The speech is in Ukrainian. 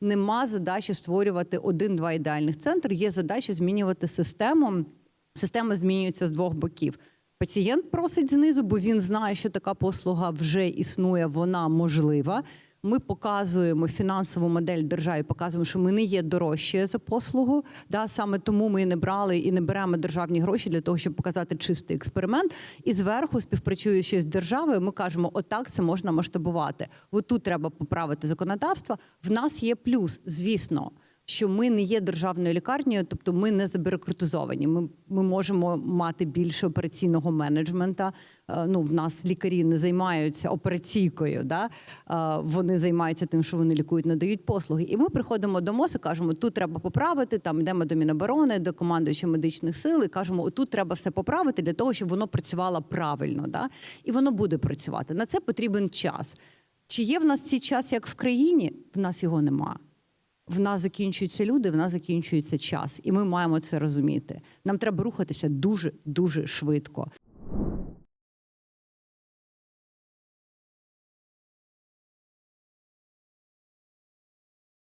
нема задачі створювати один-два ідеальних центри. Є задача змінювати систему. Система змінюється з двох боків. Пацієнт просить знизу, бо він знає, що така послуга вже існує, вона можлива. Ми показуємо фінансову модель державі, показуємо, що ми не є дорожчі за послугу. Да, саме тому ми не брали і не беремо державні гроші для того, щоб показати чистий експеримент. І зверху, співпрацюючи з державою, ми кажемо, отак це можна масштабувати. Отут треба поправити законодавство. В нас є плюс, звісно. Що ми не є державною лікарнею, тобто ми не забюрократизовані. Ми, ми можемо мати більше операційного менеджмента. Е, Ну, в нас лікарі не займаються операційкою, да? Е, вони займаються тим, що вони лікують, надають послуги. І ми приходимо до МОЗу, кажемо, тут треба поправити. Там йдемо до Міноборони, до командуючого медичних сил, і кажемо, тут треба все поправити для того, щоб воно працювало правильно. Да? І воно буде працювати. На це потрібен час. Чи є в нас цей час, як в країні? В нас його немає. В нас закінчуються люди, в нас закінчується час, і ми маємо це розуміти. Нам треба рухатися дуже дуже швидко.